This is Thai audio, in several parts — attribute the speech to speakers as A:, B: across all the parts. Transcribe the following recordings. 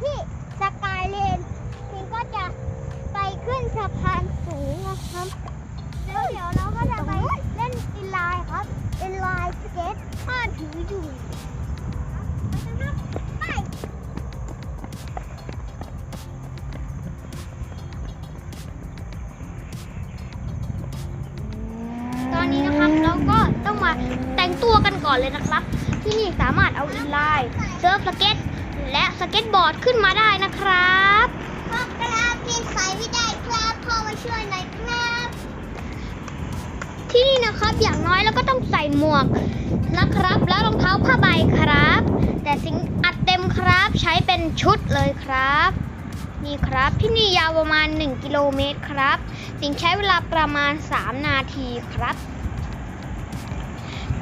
A: ที่สกายเลนพิงก็จะไปขึ้นสะพานสูงนะครับแล้วเดี๋ยวเราก็จะไปเล่นอินไลน์ครับอินไลน์สเก็ตพ่อถืออยู่ตอนนี้นะครับเราก็ต้องมาแต่งตัวกันก่อนเลยนะครับ ที่นี่สามารถเอาอินไลน์เซิร์ฟสเก็ต และสเก็ตบอร์ดขึ้นมาได้นะครับพ่อกราบพี่ใส่ไม่ได้ครับพ่อมาช่วยหน่อยครับ ที่นี่นะครับอย่างน้อยเราก็ต้องใส่หมวกนะครับ แล้วรองเท้าผ้าใบครับ แต่สิ่งอัดเต็มครับใช้เป็นชุดเลยครับ นี่ครับที่นี่ยาวประมาณ 1 กิโลเมตรครับ สิ่งใช้เวลาประมาณ 3 นาทีครับ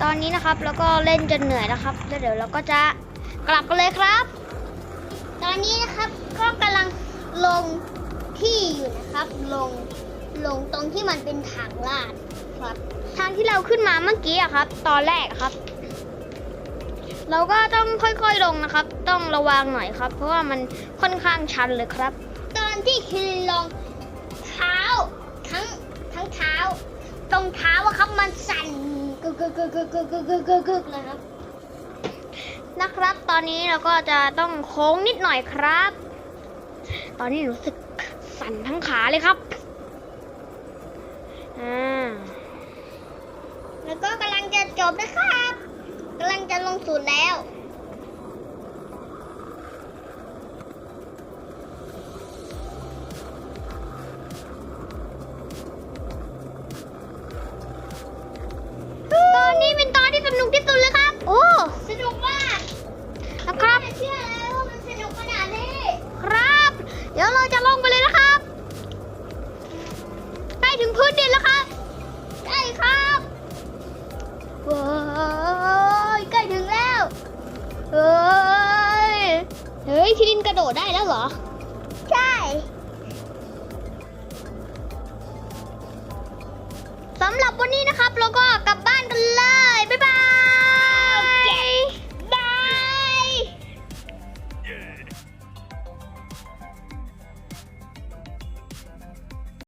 A: ตอนนี้นะครับแล้วก็เล่นจนเหนื่อยนะครับ แล้วเดี๋ยวเราก็จะ กลับกันเลยครับ ตอนนี้นะครับก็กำลังลงที่อยู่นะครับ ลงลงตรงที่มันเป็นทางลาดครับ ทางที่เราขึ้นมาเมื่อกี้อะครับ ตอนแรกครับ เราก็ต้องค่อยๆลงนะครับ ต้องระวังหน่อยครับ เพราะว่ามันค่อนข้างชันเลยครับ ตอนที่คินลงเท้าทั้งทั้งเท้า ตรงเท้าอะครับ มันสั่นกึกกึกกึกกึกกึกกึกกึกนะครับ นะครับ ตอนนี้เราก็จะต้องโค้งนิดหน่อยครับ ตอนนี้รู้สึกสั่นทั้งขาเลยครับอ่าแล้วก็กำลังจะจบนะครับกำลังจะลงสูตรแล้วตอนนี้เป็นตอนที่สนุกที่สุดเลย ชื่อเลยว่ามันสนุกขนาดนี้ ครับ เดี๋ยวเราจะลงไปเลยนะครับ ใกล้ถึงพื้นดินแล้วครับ ใกล้ครับว้ายใกล้ถึงแล้ว เฮ้ย เฮ้ย ที่ดินกระโดดได้แล้วเหรอ ใช่ สำหรับวันนี้นะครับเราก็กลับบ้าน